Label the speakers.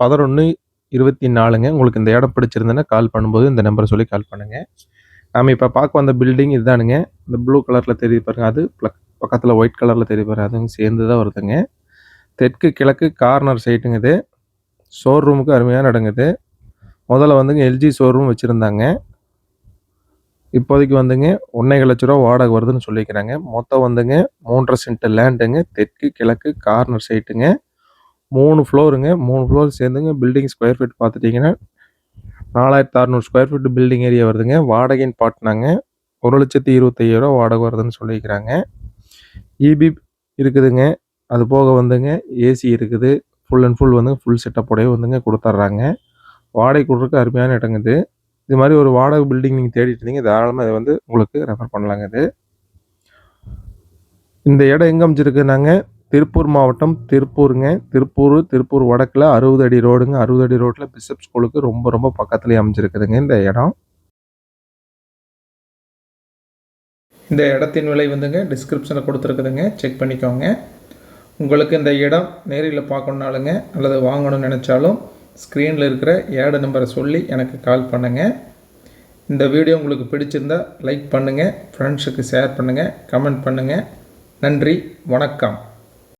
Speaker 1: பதினொன்று இருபத்தி நாலுங்க. உங்களுக்கு இந்த இடம் பிடிச்சிருந்தேன்னா கால் பண்ணும்போது இந்த நம்பரை சொல்லி கால் பண்ணுங்கள் நாம் இப்போ பார்க்க வந்த பில்டிங் இதுதானுங்க. இந்த ப்ளூ கலரில் தெரியுது பாருங்க. அது பக்கத்தில் ஒயிட் கலரில் தெரியுது பாருங்க. அதுவும் சேர்ந்து தான் வருதுங்க. தெற்கு கிழக்கு கார்னர் சைட்டுங்க இது. ஷோரூமுக்கு அருமையான நடங்குது முதல்ல வந்துங்க எல்ஜி ஷோரூம் வச்சுருந்தாங்க. இப்போதைக்கு வந்துங்க ஒன்றரை லட்ச ரூபா வாடகை வருதுன்னு சொல்லிக்கிறாங்க. மொத்தம் வந்துங்க மூன்றரை சென்ட் லேண்டுங்க தெற்கு கிழக்கு கார்னர் சைட்டுங்க மூணு ஃப்ளோருங்க மூணு ஃப்ளோர் சேர்ந்துங்க பில்டிங் ஸ்கொயர் ஃபீட் பார்த்துட்டிங்கன்னா நாலாயிரத்து அறநூறு ஸ்கொயர் ஃபீட் பில்டிங் ஏரியா வருதுங்க. வாடகைன்னு பாட்டினாங்க. ஒரு லட்சத்தி இருபத்தையாயிரம் வாடகை வருதுன்னு சொல்லியிருக்கிறாங்க. இபி இருக்குதுங்க. அது போக வந்துங்க ஏசி இருக்குது. ஃபுல் அண்ட் ஃபுல் வந்து ஃபுல் செட்டப்போடய வந்துங்க கொடுத்துட்றாங்க. வாடகை கொடுக்குறக்கு அருமையான இடங்க இது. இது மாதிரி ஒரு வாடகை பில்டிங் நீங்கள் தேடிட்டு இருந்தீங்க தாராளமாக இதை வந்து உங்களுக்கு ரெஃபர் பண்ணலாங்க இது. இந்த இடம் எங்கே அமைச்சிருக்குனாங்க திருப்பூர் மாவட்டம் திருப்பூருங்க. திருப்பூர் திருப்பூர் வடக்கில் அறுபது அடி ரோடுங்க. அறுபது அடி ரோட்டில் பிஷப் ஸ்கூலுக்கு ரொம்ப ரொம்ப பக்கத்துலேயே அமைஞ்சிருக்குதுங்க இந்த இடம். இந்த இடத்தின் விலை வந்துங்க டிஸ்கிரிப்ஷனில் கொடுத்துருக்குதுங்க. செக் பண்ணிக்கோங்க. உங்களுக்கு இந்த இடம் நேரில் பார்க்கணுனாலுங்க அல்லது வாங்கணும்னு நினச்சாலும் ஸ்க்ரீனில் இருக்கிற ஏட நம்பரை சொல்லி எனக்கு கால் பண்ணுங்கள் இந்த வீடியோ உங்களுக்கு பிடிச்சிருந்தா லைக் பண்ணுங்கள் ஃப்ரெண்ட்ஸுக்கு ஷேர் பண்ணுங்கள் கமெண்ட் பண்ணுங்கள் நன்றி. வணக்கம்.